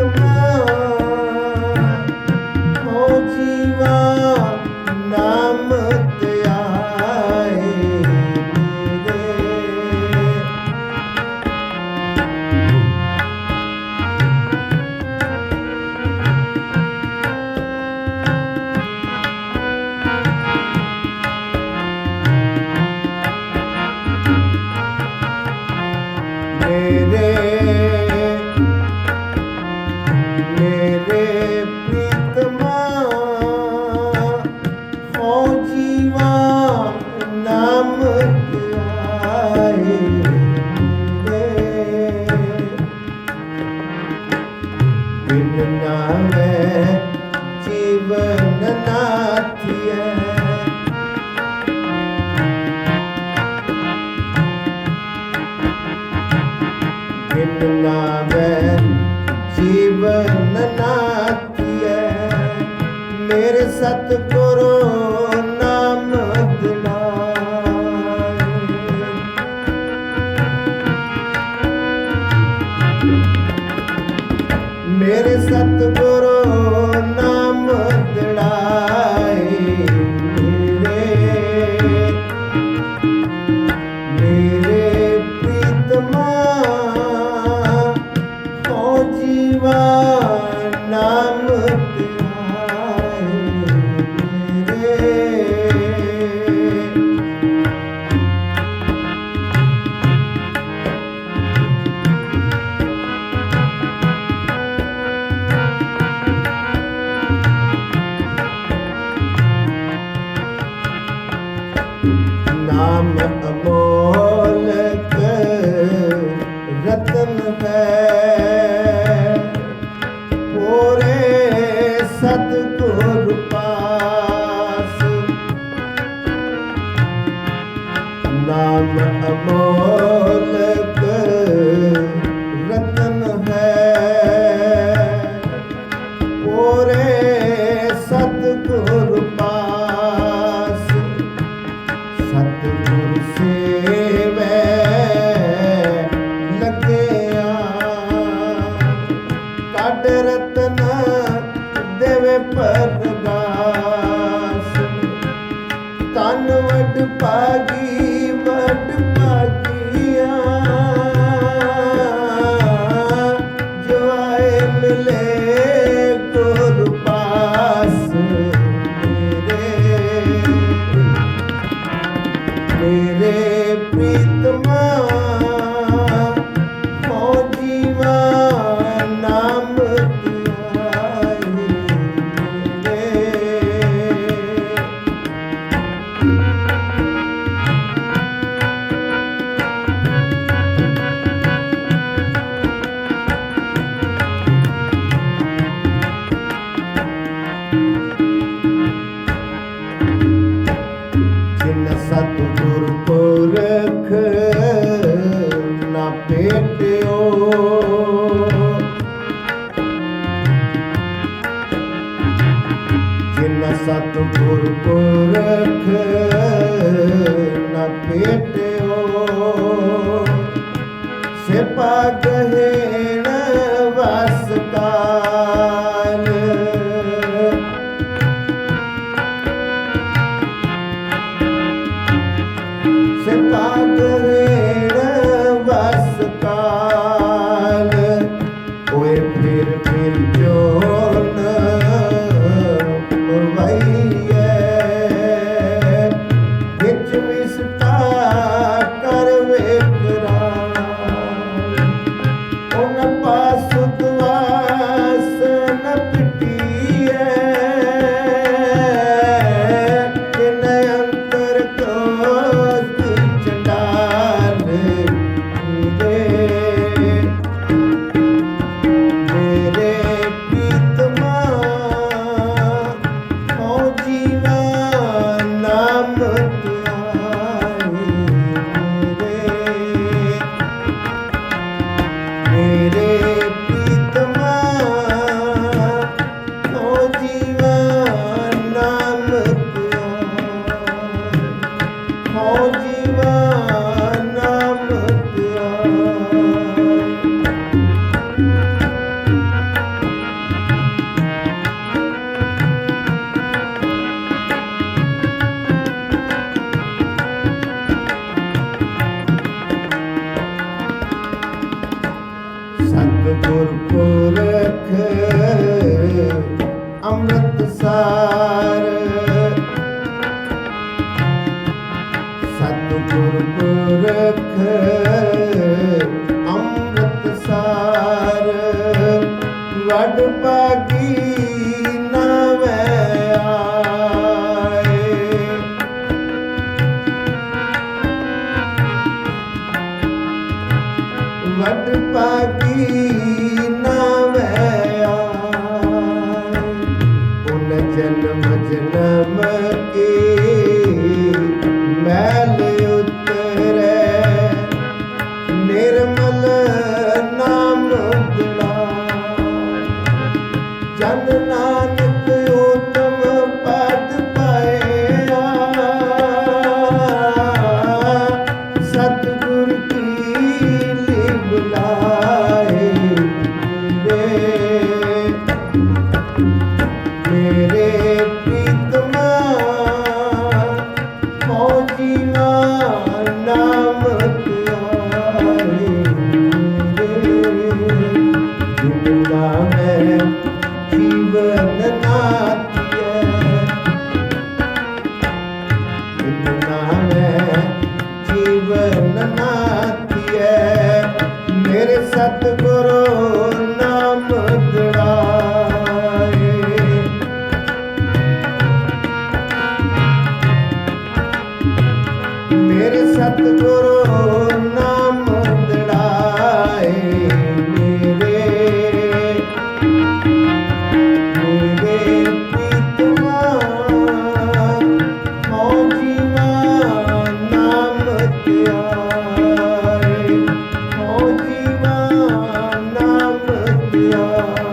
oh ਮਿਲਾਵੈਨ ਜੀਵਨ ਮੇਰੇ ਸਤਿਗੁਰੂ ਨਾਮ ਮੇਰੇ ਸਤਿਗੁਰੂ ਅਮੋਲਕ ਰਤਨ ਮੈਂ। ਪੂਰੇ ਸਤਗੁਰ ਪਾਸ। ਸਤਿਗੁਰ ਪੁਰਖ ਨਾ ਪੇਟਿਓ। ਸੇ ਪਾ ਕਹੇ ਸਤਿਗੁਰ ਪੁਰਖ ਅੰਮ੍ਰਿਤਸਰ। ਵਡ ਭਾਗੀ ਮੇਰੇ ਪ੍ਰੀਤਮਾ Hallelujah.